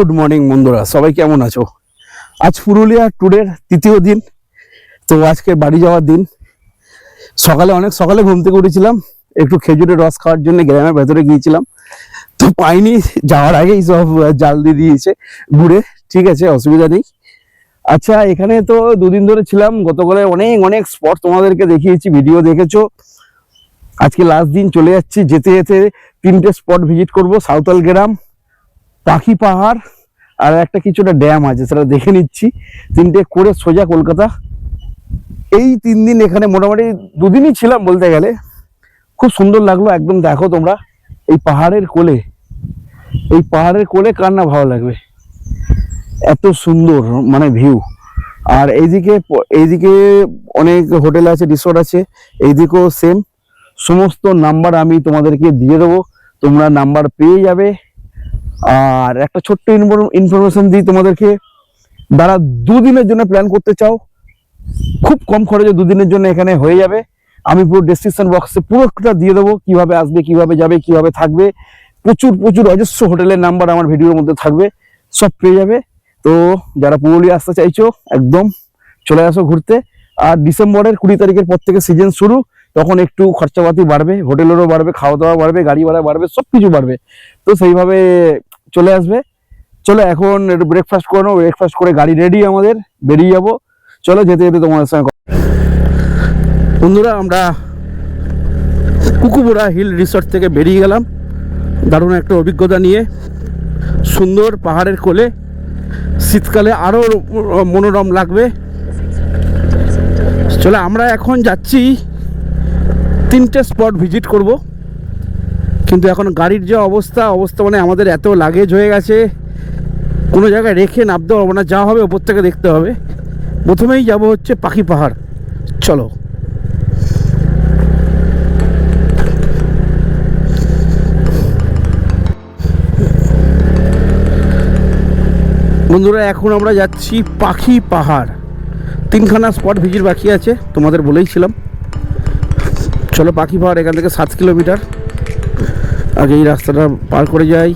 Good morning বন্ধুরা, সবাই কেমন আছো? আজ পুরুলিয়া ট্যুরের তৃতীয় দিন, তো আজকে বাড়ি যাওয়ার দিন। সকালে অনেক, সকালে ঘুম থেকে উঠেছিলাম, একটু খেজুরের রস খাওয়ার জন্য গ্রামের ভেতরে গিয়েছিলাম। তো পাইনি, যাওয়ার আগেই সব জাল দিয়ে দিয়েছে ঘুরে ঠিক আছে, অসুবিধা নেই। আচ্ছা এখানে তো দুদিন ধরে ছিলাম, গতকালে অনেক অনেক স্পট তোমাদেরকে দেখিয়েছি ভিডিও দেখেছ। আজকে লাস্ট দিন চলে যাচ্ছি, যেতে যেতে তিনটে স্পট ভিজিট করব, সাঁওতাল গ্রাম পাখি পাহাড় আর একটা কিছুটা ড্যাম আছে, সেটা দেখে নিচ্ছি। তিনটে করে সোজা কলকাতা। এই তিন দিন এখানে মোটামুটি দুদিনই ছিলাম বলতে গেলে। খুব সুন্দর লাগল, একদম দেখো তোমরা, এই পাহাড়ের কোলে। এই পাহাড়ের কোলে কার না ভালো লাগবে? এত সুন্দর মানে ভিউ আর এইদিকে এইদিকে অনেক হোটেল আছে রিসোর্ট আছে, এইদিকেও সেম সমস্ত নাম্বার আমি তোমাদেরকে দিয়ে দেবো। তোমরা নাম্বার পেয়ে যাবে। আর একটা ছোট্ট ইনফরমেশন দিই তোমাদেরকে যারা দুদিনের জন্য প্ল্যান করতে চাও, খুব কম খরচে দুদিনের জন্য এখানে হয়ে যাবে। আমি পুরো ডেসক্রিপশন বক্সে পুরোটা দিয়ে দেবো, কীভাবে আসবে, কীভাবে যাবে, কীভাবে থাকবে। প্রচুর প্রচুর অজস্র হোটেলের নাম্বার আমার ভিডিওর মধ্যে থাকবে, সব পেয়ে যাবে। তো যারা পুরুলিয়া আসতে চাইছো, একদম চলে আসো ঘুরতে। আর ডিসেম্বরের কুড়ি তারিখের পর থেকে সিজন শুরু, তখন একটু খরচাপাতি বাড়বে হোটেলেরও বাড়বে খাওয়া দাওয়া বাড়বে, গাড়ি ভাড়া বাড়বে সব কিছু বাড়বে। তো সেইভাবে চলে আসবে। চলো এখন একটু ব্রেকফাস্ট করে নেব ব্রেকফাস্ট করে গাড়ি রেডি আমাদের, বেরিয়ে যাব। চলো যেতে যেতে তোমাদের সঙ্গে বন্ধুরা, আমরা কুকুবুড়া হিল রিসর্ট থেকে বেরিয়ে গেলাম। দারুণ একটা অভিজ্ঞতা নিয়ে। সুন্দর পাহাড়ের কোলে। শীতকালে আরও মনোরম লাগবে। চলো, আমরা এখন যাচ্ছি তিনটে স্পট ভিজিট করব। কিন্তু এখন গাড়ির যে অবস্থা অবস্থা মানে আমাদের এত লাগেজ হয়ে গেছে। কোনো জায়গায় রেখে নামতে পারব না, যা হবে ওপর থেকে দেখতে হবে। প্রথমেই যাব হচ্ছে পাখি পাহাড়। চলো। বন্ধুরা, এখন আমরা যাচ্ছি পাখি পাহাড়। তিনখানা স্পট ভিজিট বাকি আছে, তোমাদের বলেইছিলাম চলো পাখি পাহাড় এখান থেকে সাত কিলোমিটার আগে এই রাস্তাটা পার করে যাই।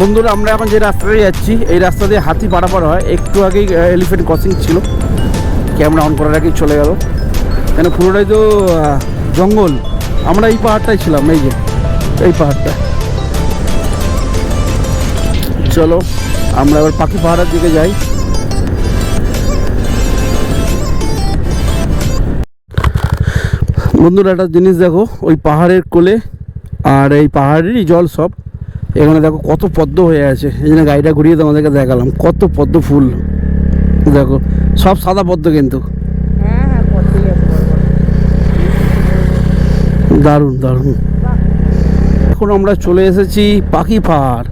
বন্ধুরা, আমরা এখন যে রাস্তাতে যাচ্ছি, এই রাস্তা দিয়ে হাতি পারাপার হয়। একটু আগেই এলিফেন্ট ক্রসিং ছিল। ক্যামেরা অন করার আগেই চলে গেল। কেন, পুরোটাই তো জঙ্গল। আমরা এই পাহাড়টাই ছিলাম, এই যে, এই পাহাড়টা। চলো, আমরা এবার পাখি পাহাড়ের দিকে যাই। বন্ধুরা, একটা জিনিস দেখো, ওই পাহাড়ের কোলে আর এই পাহাড়েরই জল সব। এখানে দেখো কত পদ্ম হয়ে আছে। এই জন্য গাড়িটা ঘুরিয়ে তোমাদেরকে দেখালাম, কত পদ্ম ফুল। দেখো, সব সাদা পদ্ম কিন্তু। দারুণ দারুণ। এখন আমরা চলে এসেছি পাখি পাহাড়।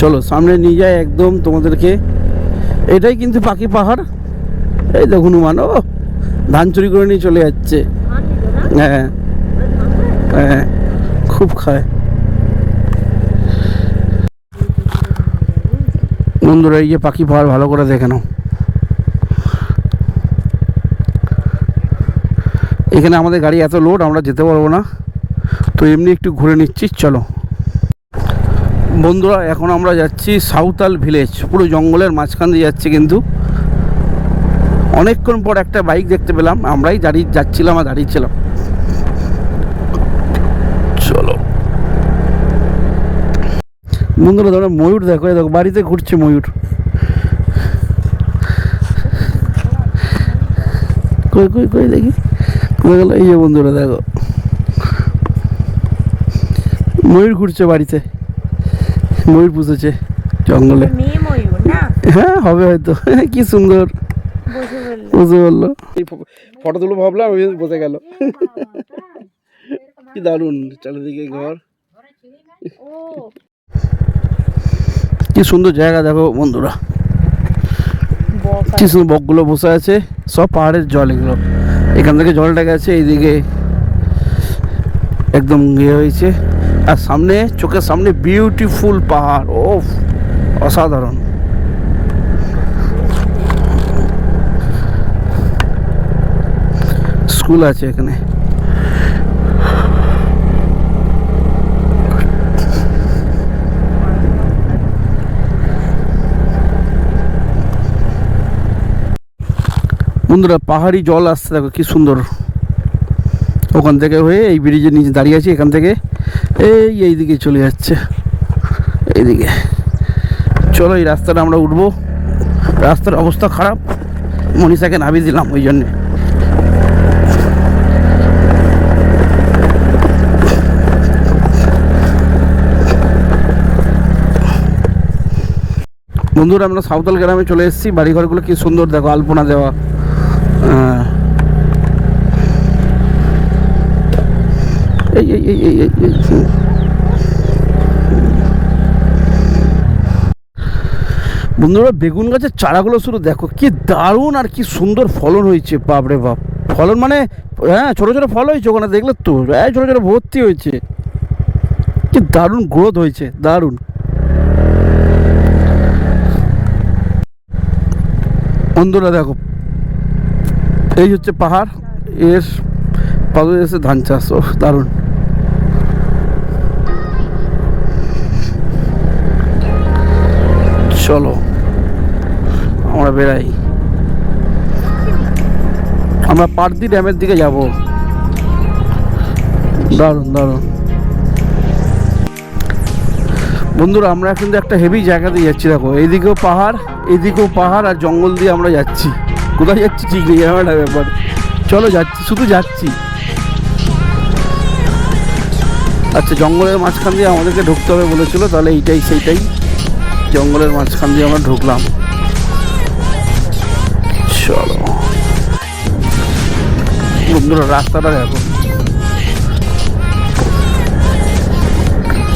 চলো, সামনে নিয়ে যাই একদম তোমাদেরকে। এটাই কিন্তু পাখি পাহাড়। এই দেখো হনুমান ও ধান চুরি করে নিয়ে চলে যাচ্ছে? হ্যাঁ ধান খায়? হ্যাঁ। খুব খায়। বন্ধুরা, এই যে পাখি পাহাড় ভালো করে দেখে নাও। এখানে আমাদের গাড়ি এত লোড আমরা যেতে পারব না। তো এমনি একটু ঘুরে নিচ্ছি, চলো। বন্ধুরা, এখন আমরা যাচ্ছি সাঁওতাল ভিলেজ পুরো জঙ্গলের মাঝখান দিয়ে যাচ্ছি কিন্তু। অনেকক্ষণ পর একটা বাইক দেখতে পেলাম, আমরাই দাঁড়িয়ে যাচ্ছিলাম আর দাঁড়িয়েছিলাম চলো বন্ধুরা ধরো ময়ূর দেখো দেখো বাড়িতে ঘুরছে ময়ূর। কই কই কই দেখি। কই গেল? এই যে বন্ধুরা দেখো। ময়ূর ঘুরছে বাড়িতে। ময়ূর পুষেছে জঙ্গলে। মেয়ে ময়ূর না? হ্যাঁ হবে হয়তো। কি সুন্দর। বসে বলল। ফটো তুলো ভাবলাম ওই বসে গেল। কি দারুণ চারিদিকে ঘর। ও। কি সুন্দর জায়গা দেখো বন্ধুরা। কি সুন্দর বকগুলো বসে আছে, সব পাহাড়ের জল এগুলো। এখান থেকে জলটা গেছে, এইদিকে একদম ইয়ে হয়েছে। আর সামনে, চোখের সামনে বিউটিফুল পাহাড় ও অসাধারণ। স্কুল আছে এখানে। বন্ধুরা, পাহাড়ি জল আসছে, দেখো কি সুন্দর। ওখান থেকে হয়ে এই ব্রিজের নিচে দাঁড়িয়ে আছি, এখান থেকে এই এই দিকে চলে যাচ্ছে। এইদিকে। চলো, এই রাস্তাটা আমরা উঠবো। রাস্তার অবস্থা খারাপ। মনীষাকে নামিয়ে দিলাম ওই জন্যে। বন্ধুরা, আমরা সাঁওতাল গ্রামে চলে এসেছি। বাড়িঘরগুলো কি সুন্দর, দেখো, আলপনা দেওয়া। এই এই এই এই এই এই, বন্ধুরা বেগুন গাছের চারাগুলো শুরু দেখো কি দারুণ আর কি সুন্দর ফলন হয়েছে বাপরে বাপ। ফলন মানে হ্যাঁ ছোটো ছোটো ফল হয়েছে ওখানে দেখলে তো হ্যাঁ ছোটো ছোটো ভর্তি হয়েছে। কি দারুণ গ্রোথ হয়েছে দারুণ। বন্ধুরা দেখো এই হচ্ছে পাহাড়, এর পাশে ধান চাষ ও দারুণ। চলো, আমরা বেড়াই। আমরা পারদি ড্যামের দিকে যাব। দারুণ দারুণ। বন্ধুরা, আমরা কিন্তু একটা হেভি জায়গা দিয়ে যাচ্ছি, দেখো। এইদিকেও পাহাড় এইদিকেও পাহাড় আর জঙ্গল দিয়ে আমরা যাচ্ছি। কোথায় যাচ্ছি ঠিক নেই ব্যাপার। চলো যাচ্ছি, শুধু যাচ্ছি। আচ্ছা জঙ্গলের মাঝখান দিয়ে আমাদেরকে ঢুকতে হবে বলেছিল, তাহলে এইটাই সেইটাই। জঙ্গলের মাঝখান দিয়ে আমরা ঢুকলাম। চলো। বন্ধুরা, রাস্তাটা দেখো।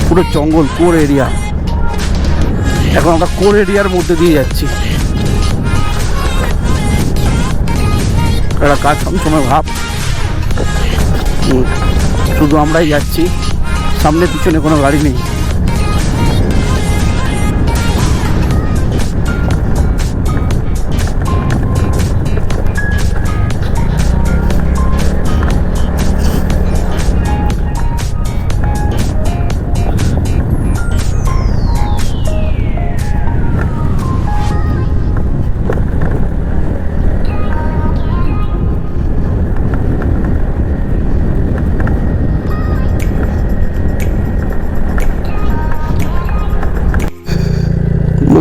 পুরো জঙ্গল, কোর এরিয়া। এখন আমরা কোর এরিয়ার মধ্যে দিয়ে যাচ্ছি। একটা কাজ সময় ভাব। শুধু আমরাই যাচ্ছি। সামনে পিছনে কোনো গাড়ি নেই।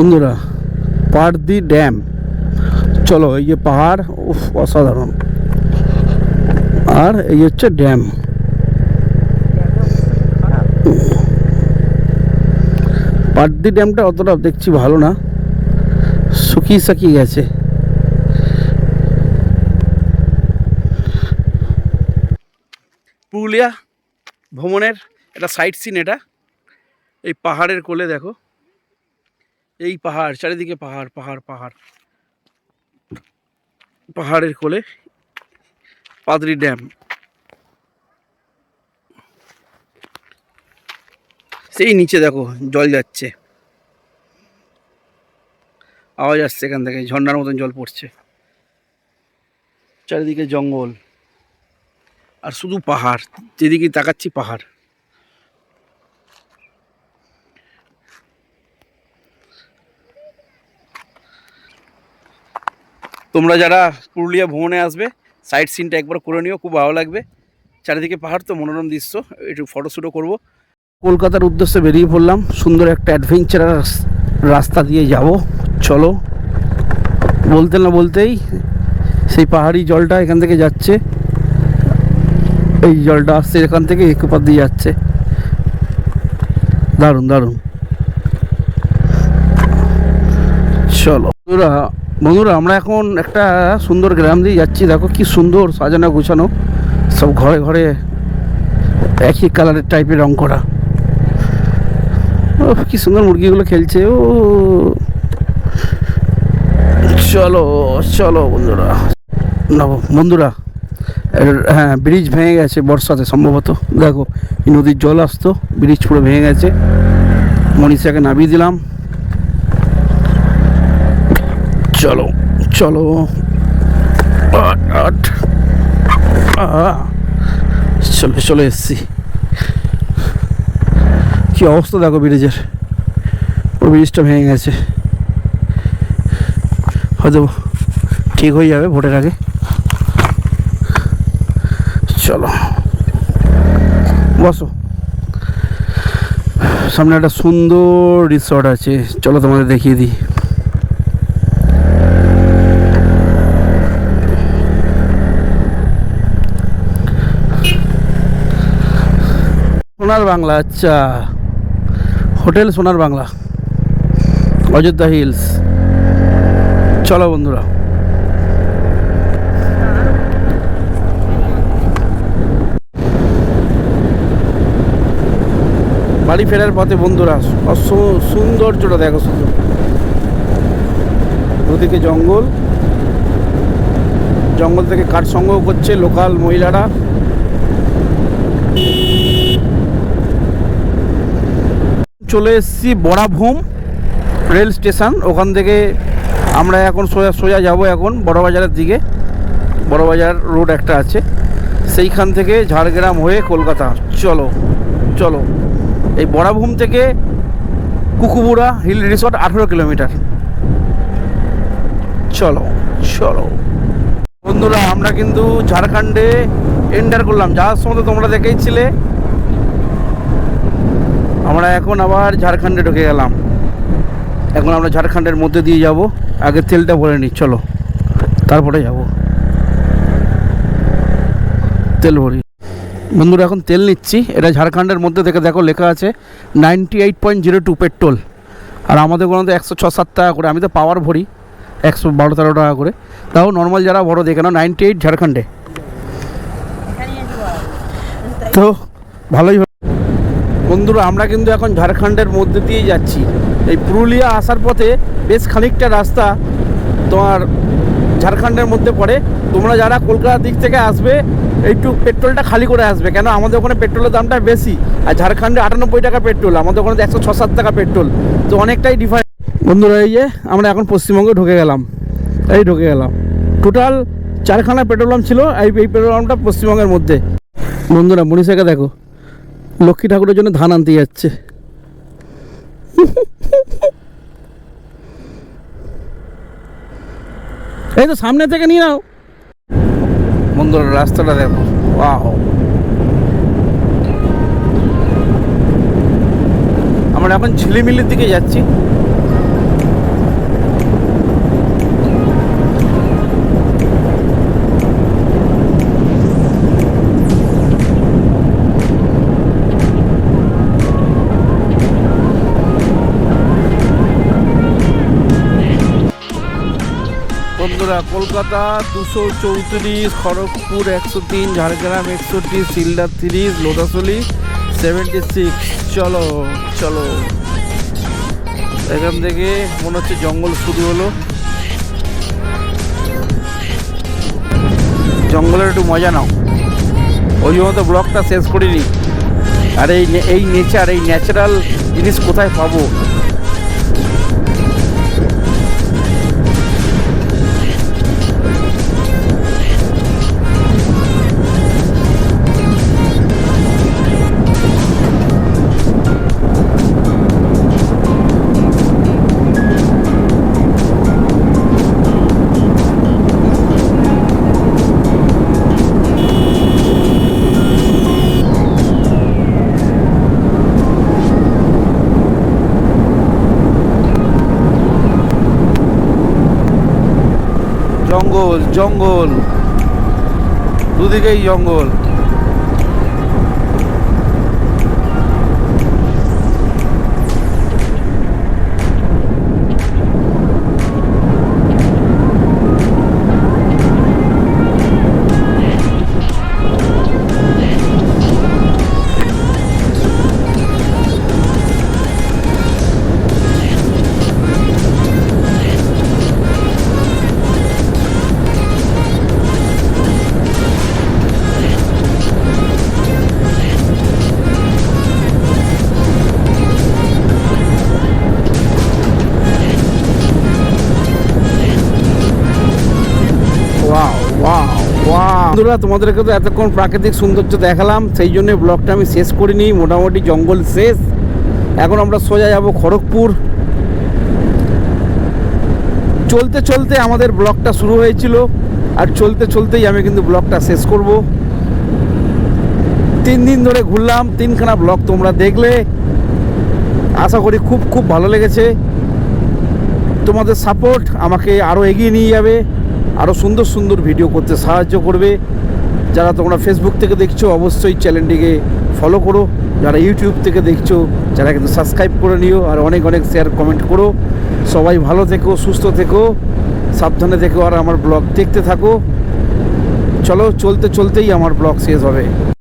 বন্ধুরা, পারদি ড্যাম। চলো, এই যে পাহাড়, উফ, অসাধারণ। আর এই হচ্ছে ড্যাম। পারদি ড্যামটা অতটা দেখছি ভালো না। শুকিয়ে সাকিয়ে গেছে। পুরুলিয়া ভ্রমণের একটা সাইট সিন এটা। এই পাহাড়ের কোলে দেখো। এই পাহাড়, চারিদিকে পাহাড় পাহাড় পাহাড়। পাহাড়ের কোলে পাদরি ড্যাম। সেই নিচে দেখো, জল যাচ্ছে। আওয়াজ আসছে এখান থেকে, ঝর্ণার মতন জল পড়ছে। চারিদিকে জঙ্গল। আর শুধু পাহাড়, যেদিকে তাকাচ্ছি পাহাড়। তোমরা যারা পুরুলিয়া ভ্রমণে আসবে সাইট সিনটা একবার করে নিও, খুব ভালো লাগবে। চারিদিকে পাহাড় তো, মনোরম দৃশ্য, একটু ফটোশ্যুটও করব। কলকাতার উদ্দেশ্যে বেরিয়ে পড়লাম, সুন্দর একটা অ্যাডভেঞ্চারাস রাস্তা দিয়ে যাব। চলো, বলতে না বলতেই সেই পাহাড়ি জলটা এখান থেকে যাচ্ছে। এই জলটা আসছে এখান থেকে একুপার দিয়ে যাচ্ছে। দারুণ দারুণ। চলো, বন্ধুরা বন্ধুরা, আমরা এখন একটা সুন্দর গ্রাম দিয়ে যাচ্ছি। দেখো কি সুন্দর সাজানো গুছানো। সব ঘরে ঘরে একই কালারের টাইপের রং করা। ও কি সুন্দর মুরগিগুলো খেলছে। ও, চলো চলো বন্ধুরা। না বন্ধুরা হ্যাঁ ব্রিজ ভেঙে গেছে বর্ষাতে সম্ভবত। দেখো নদীর জল আসতো ব্রিজ পুরো ভেঙে গেছে। মনীষাকে নামিয়ে দিলাম। চলো চলো। আট, চলে চলে এসছি। কি অবস্থা দেখো ব্রিজের? ও ব্রিজটা ভেঙে গেছে। হয়তো ঠিক হয়ে যাবে ভোটের আগে। চলো। বসো। সামনে একটা সুন্দর রিসর্ট আছে। চলো তোমাদের দেখিয়ে দিই। সোনার বাংলা আচ্ছা। হোটেল সোনার বাংলা, অযোধ্যা হিলস। চলো বন্ধুরা। বাড়ি ফেরার পথে বন্ধুরা সৌন্দর্যটা দেখো শুধু। ওদিকে জঙ্গল। জঙ্গল থেকে কাঠ সংগ্রহ করছে লোকাল মহিলারা। চলে এসেছি বড়াভূম রেল স্টেশন। ওখান থেকে আমরা এখন সোজা সোজা যাব এখন বড়বাজারের দিকে। বড়বাজার রোড একটা আছে। সেইখান থেকে ঝাড়গ্রাম হয়ে কলকাতা। চলো চলো। এই বড়াভূম থেকে কুকুবুড়া হিল রিসর্ট আঠেরো কিলোমিটার। চলো চলো। বন্ধুরা, আমরা কিন্তু ঝাড়খণ্ডে এন্টার করলাম। যাওয়ার সময় তো তোমরা দেখেইছিলে আমরা এখন আবার ঝাড়খণ্ডে ঢুকে গেলাম। এখন আমরা ঝাড়খণ্ডের মধ্যে দিয়ে যাব। আগে তেলটা ভরে নিই, চলো। তারপরে যাব। তেল ভরি। বন্ধুরা, এখন তেল নিচ্ছি। এটা ঝাড়খণ্ডের মধ্যে থেকে দেখো লেখা আছে ninety eight point zero two petrol আর আমাদের কোনো একশো ছ সাত টাকা করে। আমি তো পাওয়ার ভরি, একশো বারো তেরো টাকা করে। তাও নর্মাল যারা বড় দেখে নাও নাইনটি এইট ঝাড়খণ্ডে। তো, ভালোই। বন্ধুরা, আমরা কিন্তু এখন ঝাড়খণ্ডের মধ্যে দিয়ে যাচ্ছি। এই পুরুলিয়া আসার পথে বেশ খানিকটা রাস্তা তোমার ঝাড়খণ্ডের মধ্যে পড়ে। তোমরা যারা কলকাতার দিক থেকে আসবে, একটু পেট্রোলটা খালি করে আসবে, কেন? আমাদের ওখানে পেট্রোলের দামটা বেশি। আর ঝাড়খণ্ডে আটানব্বই টাকা পেট্রোল, আমাদের ওখানে একশো ছ সাত টাকা পেট্রোল। তো অনেকটাই ডিফারেন্স বন্ধুরা, এই যে আমরা এখন পশ্চিমবঙ্গে ঢুকে গেলাম। এই ঢুকে গেলাম। টোটাল চারখানা পেট্রোল পাম্প ছিল, এই পেট্রোল পাম্পটা পশ্চিমবঙ্গের মধ্যে। বন্ধুরা মনীষাকে দেখো। লক্ষ্মী ঠাকুরের জন্য ধান আনতে যাচ্ছে। এই তো সামনে থেকে নিয়ে নাও। বন্ধুরা, রাস্তাটা দেখো। বাহ আমরা এখন ঝিলিমিলির দিকে যাচ্ছি। বন্ধুরা, কলকাতা দুশো চৌত্রিশ, খড়গপুর একশো তিন, ঝাড়গ্রাম একষট্টি শিলদার তিরিশ লোটাসলি সেভেন্টি সিক্স। চলো চলো। এখান থেকে মনে হচ্ছে জঙ্গল শুরু হলো। জঙ্গলের একটু মজা নাও। ওই জন্য তো ব্লগটা শেষ করিনি। আর এই এই নেচার এই ন্যাচারাল জিনিস কোথায় পাবো? জঙ্গল। দুদিকেই জঙ্গল। বন্ধুরা, তোমাদেরকে তো এতক্ষণ প্রাকৃতিক সৌন্দর্য দেখালাম, সেই জন্য ব্লগটা আমি শেষ করিনি, মোটামুটি জঙ্গল শেষ। এখন আমরা সোজা যাব খড়গপুর। চলতে চলতে আমাদের ব্লগটা শুরু হয়েছিল, আর চলতে চলতেই আমি কিন্তু ব্লগটা শেষ করব। তিন দিন ধরে ঘুরলাম, তিনখানা ব্লগ তোমরা দেখলে। আশা করি খুব খুব ভালো লেগেছে। তোমাদের সাপোর্ট আমাকে আরও এগিয়ে নিয়ে যাবে। আরও সুন্দর সুন্দর ভিডিও করতে সাহায্য করবে। যারা তোমরা ফেসবুক থেকে দেখছ, অবশ্যই চ্যানেলটিকে ফলো করো। যারা ইউটিউব থেকে দেখছ, যারা কিন্তু সাবস্ক্রাইব করে নিও আর অনেক অনেক শেয়ার কমেন্ট করো। সবাই ভালো থেকো, সুস্থ থেকো, সাবধানে থেকো আর আমার ব্লগ দেখতে থাকো। চলো, চলতে চলতেই আমার ব্লগ শেষ হবে।